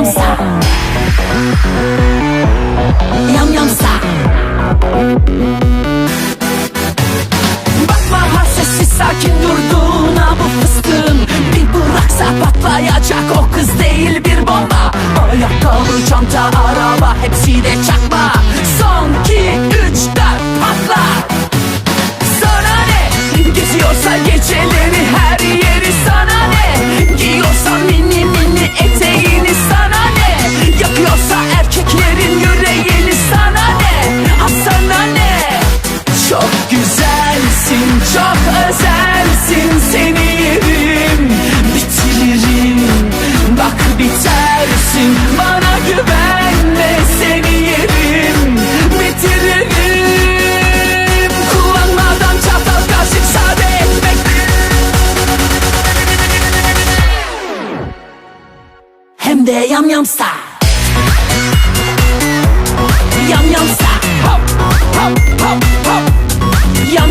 yam sa. Yam yam sa. Bakma harsesi sakin durduğuna bu fıstığın. Bir bıraksa patlayacak o kız değil bir bomba. Ayakkabı, çanta, araba hepsi de çakma. Son Hem de yam yam style Yam yam style Hop hop hop hop Yam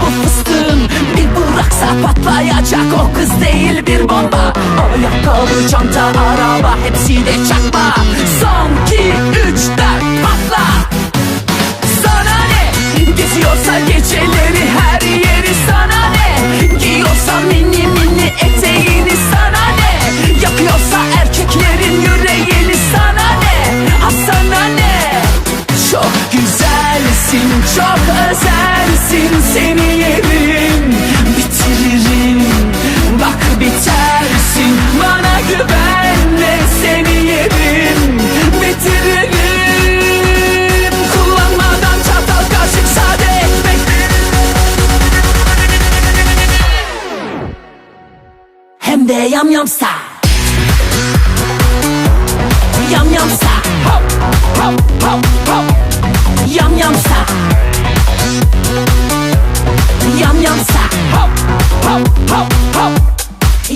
bu fıstığın. Bir bıraksa patlayacak o kız değil bir bomba. Ayakkabı, çanta, araba hepsi de çakma. Son iki, üç, dört patla. Sana ne? Geziyorsa geceleri her yeri çok özelsin Seni yerim, bitiririm Bak bitersin, bana güvenme Seni yerim, bitiririm. Kullanmadan çatal kaşık sade ekmek. Hem de yam yam style Yam yam Hop hop hop hop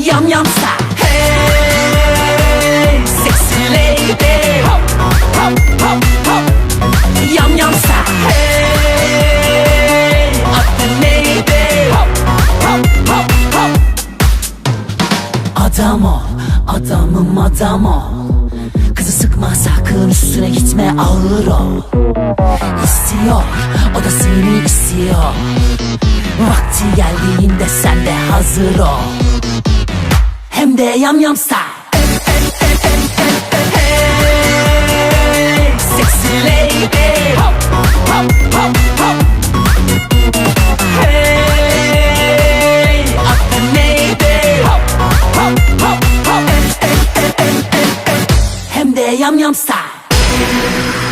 Yam yam style Hey sexy lady. Hop hop hop hop. Yam yam style Hey adı neydi Hop hop hop hop. Adam ol, adamım adam ol. Kızı sıkma sakın üstüne gitme ağır ol. İstiyor, o da seni istiyor. Vakti geldiğinde sen de hazır ol hem de yam yam style. Yum yum style.